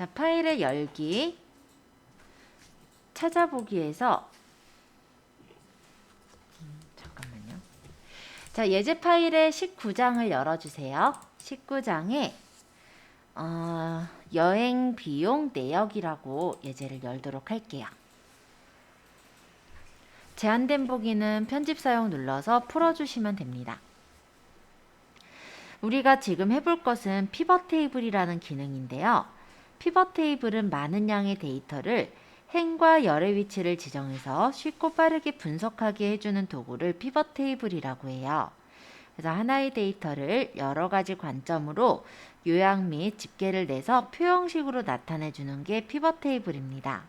자, 파일의 열기 찾아보기에서 음, 잠깐만요. 자, 예제 파일의 19장을 열어주세요. 19장에 어, 여행 비용 내역이라고 예제를 열도록 할게요. 제한된 보기는 편집 사용 눌러서 풀어주시면 됩니다. 우리가 지금 해볼 것은 피벗 테이블이라는 기능인데요. 피벗 테이블은 많은 양의 데이터를 행과 열의 위치를 지정해서 쉽고 빠르게 분석하게 해주는 도구를 피벗 테이블이라고 해요. 그래서 하나의 데이터를 여러 가지 관점으로 요약 및 집계를 내서 표 형식으로 나타내 주는 게 피벗 테이블입니다.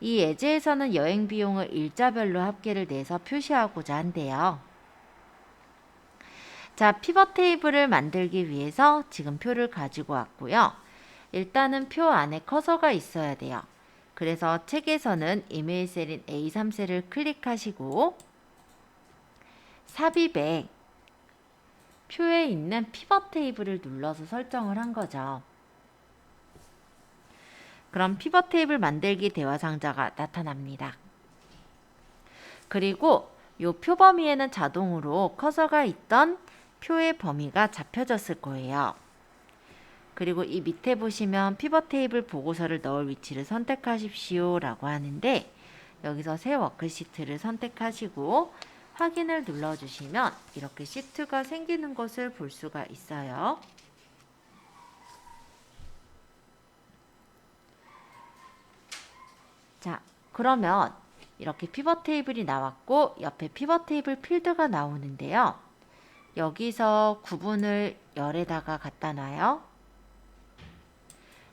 이 예제에서는 여행 비용을 일자별로 합계를 내서 표시하고자 한대요. 자, 피벗 테이블을 만들기 위해서 지금 표를 가지고 왔고요. 일단은 표 안에 커서가 있어야 돼요. 그래서 책에서는 이메일 셀인 A3셀을 클릭하시고 삽입에 표에 있는 피벗 테이블을 눌러서 설정을 한 거죠. 그럼 피벗 테이블 만들기 대화 상자가 나타납니다. 그리고 요 표 범위에는 자동으로 커서가 있던 표의 범위가 잡혀졌을 거예요. 그리고 이 밑에 보시면 피벗 테이블 보고서를 넣을 위치를 선택하십시오 라고 하는데 여기서 새 워크시트를 선택하시고 확인을 눌러주시면 이렇게 시트가 생기는 것을 볼 수가 있어요. 자, 그러면 이렇게 피벗 테이블이 나왔고 옆에 피벗 테이블 필드가 나오는데요. 여기서 구분을 열에다가 갖다 놔요.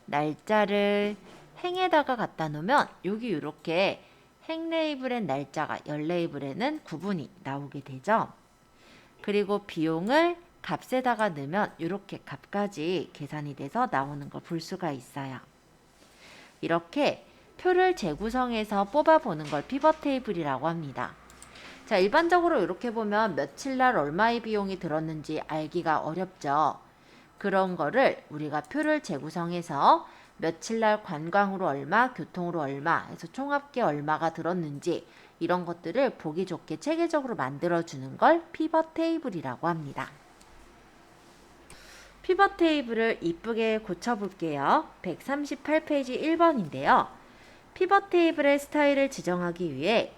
날짜를 행에다가 갖다 놓으면 여기 이렇게 행 레이블엔 날짜가 열 레이블에는 구분이 나오게 되죠. 그리고 비용을 값에다가 넣으면 이렇게 값까지 계산이 돼서 나오는 걸 볼 수가 있어요. 이렇게 표를 재구성해서 뽑아보는 걸 피벗 테이블이라고 합니다. 자, 일반적으로 이렇게 보면 며칠 날 얼마의 비용이 들었는지 알기가 어렵죠. 그런 거를 우리가 표를 재구성해서 며칠 날 관광으로 얼마, 교통으로 얼마 해서 총합계 얼마가 들었는지 이런 것들을 보기 좋게 체계적으로 만들어 주는 걸 피벗 테이블이라고 합니다. 피벗 테이블을 이쁘게 고쳐 볼게요. 138페이지 1번인데요. 피벗 테이블의 스타일을 지정하기 위해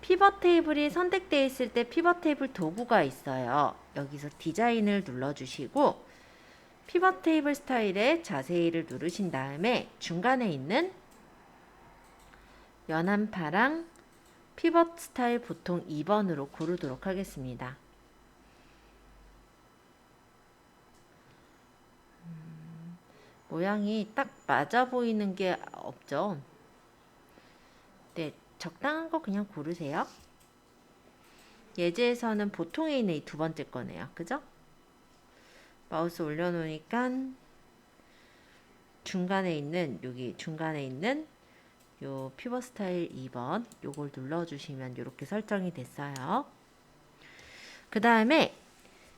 피벗 테이블이 선택되어 있을 때 피벗 테이블 도구가 있어요. 여기서 디자인을 눌러주시고 피벗 테이블 스타일에 자세히를 누르신 다음에 중간에 있는 연한 파랑 피벗 스타일 보통 2번으로 고르도록 하겠습니다. 음, 모양이 딱 맞아 보이는 게 없죠. 네, 적당한 거 그냥 고르세요. 예제에서는 보통에 있는 이 두 번째 거네요. 그죠? 마우스 올려놓으니까 중간에 있는 여기 중간에 있는 요 피벗 스타일 2번 요걸 눌러주시면 이렇게 설정이 됐어요. 그 다음에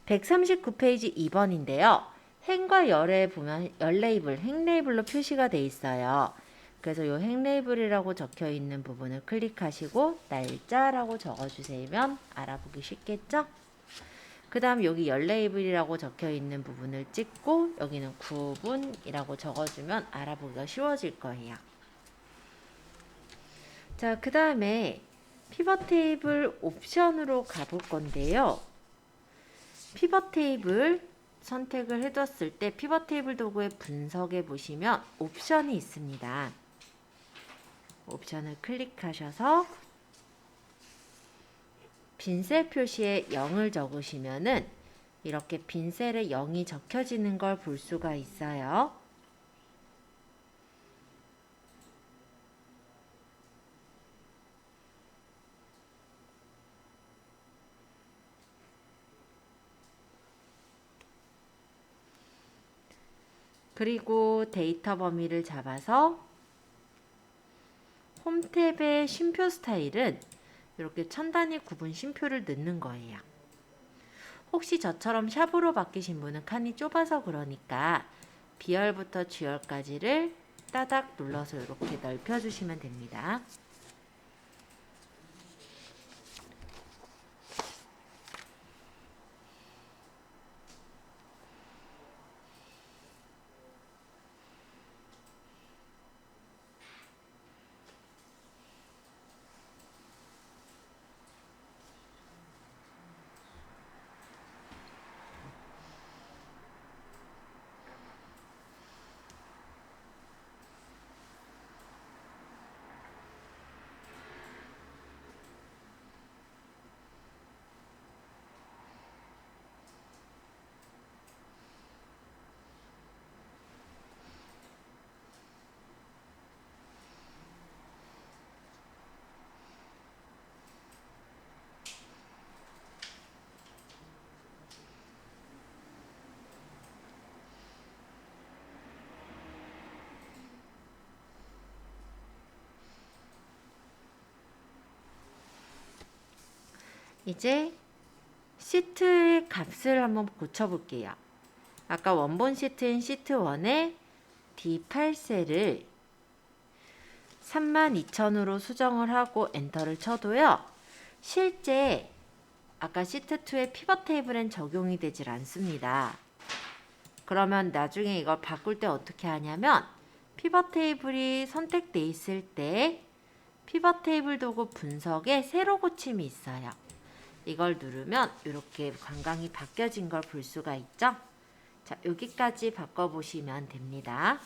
139페이지 2번인데요. 행과 열에 보면 열 레이블, 행 레이블로 표시가 돼 있어요. 그래서 요 행 레이블이라고 적혀 있는 부분을 클릭하시고 날짜라고 적어주시면 알아보기 쉽겠죠? 그 다음 여기 열 레이블이라고 적혀 있는 부분을 찍고 여기는 9분이라고 적어주면 알아보기가 쉬워질 거예요. 자, 그 다음에 피벗 테이블 옵션으로 가볼 건데요. 피벗 테이블 선택을 해뒀을 때 피벗 테이블 도구의 분석에 보시면 옵션이 있습니다. 옵션을 클릭하셔서 빈셀 표시에 0을 적으시면은 이렇게 빈셀에 0이 적혀지는 걸 볼 수가 있어요. 그리고 데이터 범위를 잡아서 홈 탭의 쉼표 스타일은 이렇게 천 단위 구분 쉼표를 넣는 거예요. 혹시 저처럼 샵으로 바뀌신 분은 칸이 좁아서 그러니까 비열부터 주열까지를 따닥 눌러서 이렇게 넓혀주시면 됩니다. 이제 시트의 값을 한번 고쳐볼게요. 아까 원본 시트인 시트 1의 D8셀을 32,000으로 수정을 하고 엔터를 쳐도요. 실제 아까 시트 2의 피벗 테이블엔 적용이 되질 않습니다. 그러면 나중에 이걸 바꿀 때 어떻게 하냐면 피벗 테이블이 선택돼 있을 때 피벗 테이블 도구 분석에 세로 고침이 있어요. 이걸 누르면 이렇게 관광이 바뀌어진 걸 볼 수가 있죠. 자, 여기까지 바꿔보시면 됩니다.